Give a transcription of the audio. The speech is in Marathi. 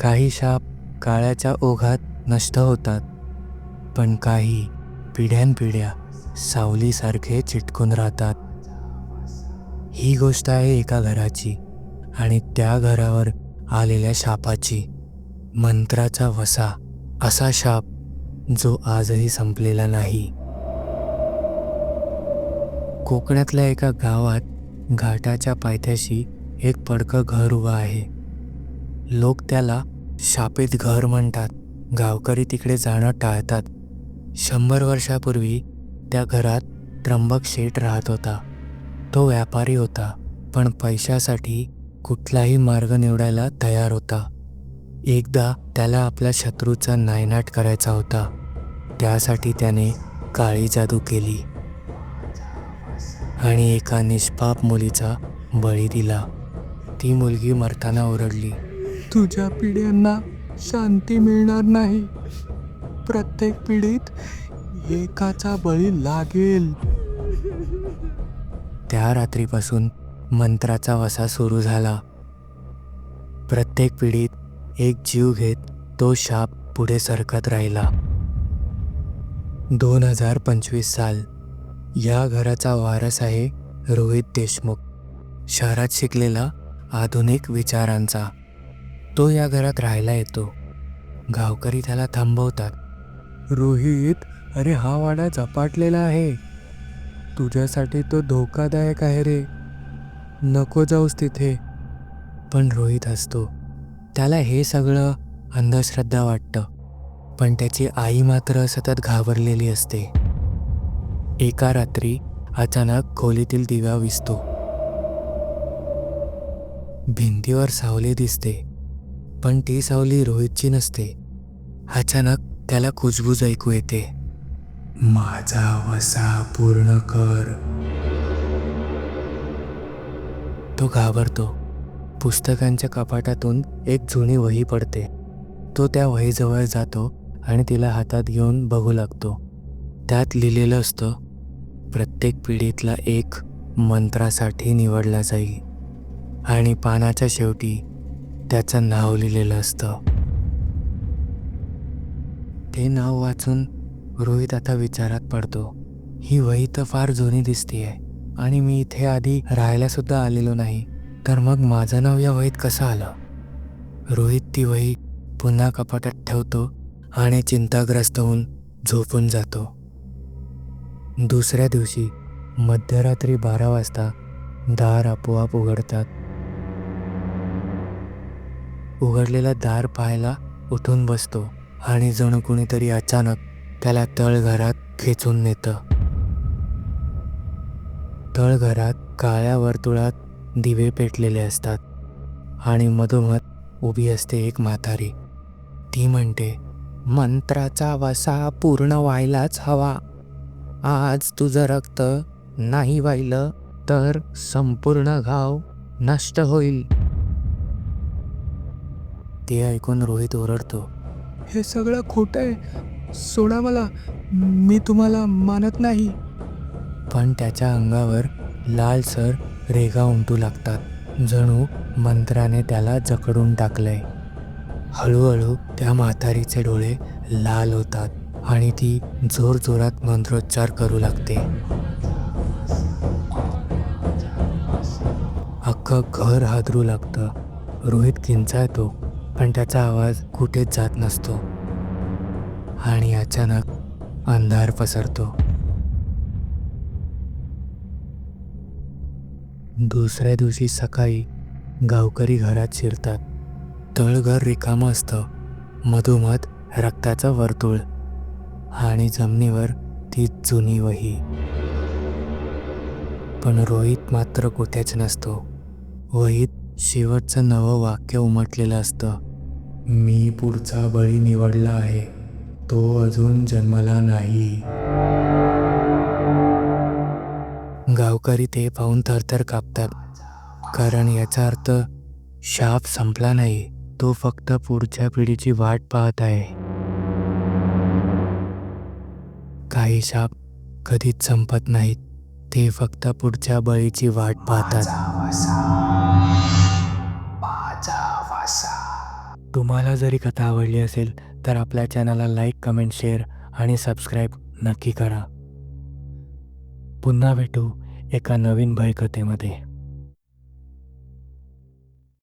काही शाप काळाच्या ओघात नष्ट होतात पण काही पिढ्यानपिढ्या सावलीसारखे चिटकून राहतात. ही गोष्ट आहे एका घराची आणि त्या घरावर आलेल्या शापाची. मंत्राचा वसा असा शाप जो आजही संपलेला नाही. कोकणातल्या एका गावात घाटाच्या पायथ्याशी एक पडकं घर उभं आहे. लोक त्याला शापित घर म्हणतात. गावकरी तिकडे जाणं टाळतात. शंभर वर्षापूर्वी त्या घरात त्र्यंबक शेठ राहत होता. तो व्यापारी होता पण पैशासाठी कुठलाही मार्ग निवडायला तयार होता. एकदा त्याला आपल्या शत्रूचा नायनाट करायचा होता. त्यासाठी त्याने काळी जादू केली आणि एका निष्पाप मुलीचा बळी दिला. ती मुलगी मरताना ओरडली. तुझ्या पिढ्यांना शांती मिळणार नाही. प्रत्येक पिढीत एकाचा बळी लागेल. त्या रात्रीपासून मंत्राचा वसा सुरू झाला. प्रत्येक पिढीत एक जीव घेत तो शाप पुढे सरकत राहिला. दोन हजार पंचवीस साल या घराचा वारस आहे रोहित देशमुख. शहरात शिकलेला आधुनिक विचारांचा. तो या घरात राहायला येतो. गावकरी त्याला थांबवतात. रोहित अरे हा वाडा झपाटलेला आहे. तुझ्यासाठी तो धोकादायक आहे रे. नको जाऊस तिथे. पण रोहित असतो त्याला हे सगळं अंधश्रद्धा वाटतं. पण त्याची आई मात्र सतत घाबरलेली असते. एका रात्री अचानक खोलीतील दिवा विसतो. भिंतीवर सावली दिसते. पण ती सावली रोहितची नसते. अचानक त्याला कुजबूज ऐकू येते. माझा वसा पूर्ण कर. तो घाबरतो. पुस्तकांच्या कपाटातून एक जुनी वही पडते. तो त्या वहीजवळ जातो आणि तिला हातात घेऊन बघू लागतो. त्यात लिहिलेलं असतं प्रत्येक पिढीतला एक मंत्रासाठी निवडला जाईल. आणि पानाच्या शेवटी त्याचं नाव लिहिलेलं असतं. ते नाव वाचून रोहित आता विचारात पडतो. ही वही तर फार जुनी दिसतीये आणि मी इथे आधी राहायला सुद्धा आलेलो नाही. तर मग माझं नाव या वहीत कसं आलं? रोहित ती वही पुन्हा कपाटात ठेवतो आणि चिंताग्रस्त होऊन झोपून जातो. दुसऱ्या दिवशी मध्यरात्री बारा वाजता दार आपोआप उघडतात. उघडलेलं दार पाहायला उठून बसतो आणि जणू कुणीतरी अचानक त्याला तळघरात खेचून नेतं. तळघरात काळ्या वर्तुळात दिवे पेटलेले असतात आणि मधोमध उभी असते एक म्हातारी. ती म्हणते मंत्राचा वसा पूर्ण व्हायलाच हवा. आज तुझं रक्त नाही वाहिलं तर संपूर्ण गाव नष्ट होईल. ते ऐकून रोहित ओरडतो. हे सगळं खोटं आहे. सोडा मला. मी तुम्हाला मानत नाही. पण त्याच्या अंगावर लालसर रेगा उमटू लागतात. जणू मंत्राने त्याला जकडून टाकलंय. हळूहळू त्या म्हातारीचे डोळे लाल होतात आणि ती जोरजोरात मंत्रोच्चार करू लागते. अख्खं घर हादरू लागतं. रोहित किंचाळतो. पण त्याचा आवाज कुठेच जात नसतो. आणि अचानक अंधार पसरतो. दुसऱ्या दिवशी सकाळी गावकरी घरात शिरतात. तळघर रिकामं असतं. मधोमध रक्ताचं वर्तुळ. आणि जमिनीवर ती जुनी वही. पण रोहित मात्र कुठेच नसतो. वहीत शेवटचं नवं वाक्य उमटलेलं असतं. मी पुढचा बळी निवडला आहे. तो अजून जन्मला नाही. गावकरी ते पाहून थरथर कापतात. कारण याचा अर्थ शाप संपला नाही. तो फक्त पुढच्या पिढीची वाट पाहत आहे. काही शाप कधीच संपत नाहीत. ते फक्त पुढच्या बळीची वाट पाहतात. तुम्हाला जरी कथा आवडली असेल तर आपल्या चॅनलला लाईक कमेंट शेअर आणि सबस्क्राईब नक्की करा. पुन्हा भेटू एका नवीन भयकथेमध्ये.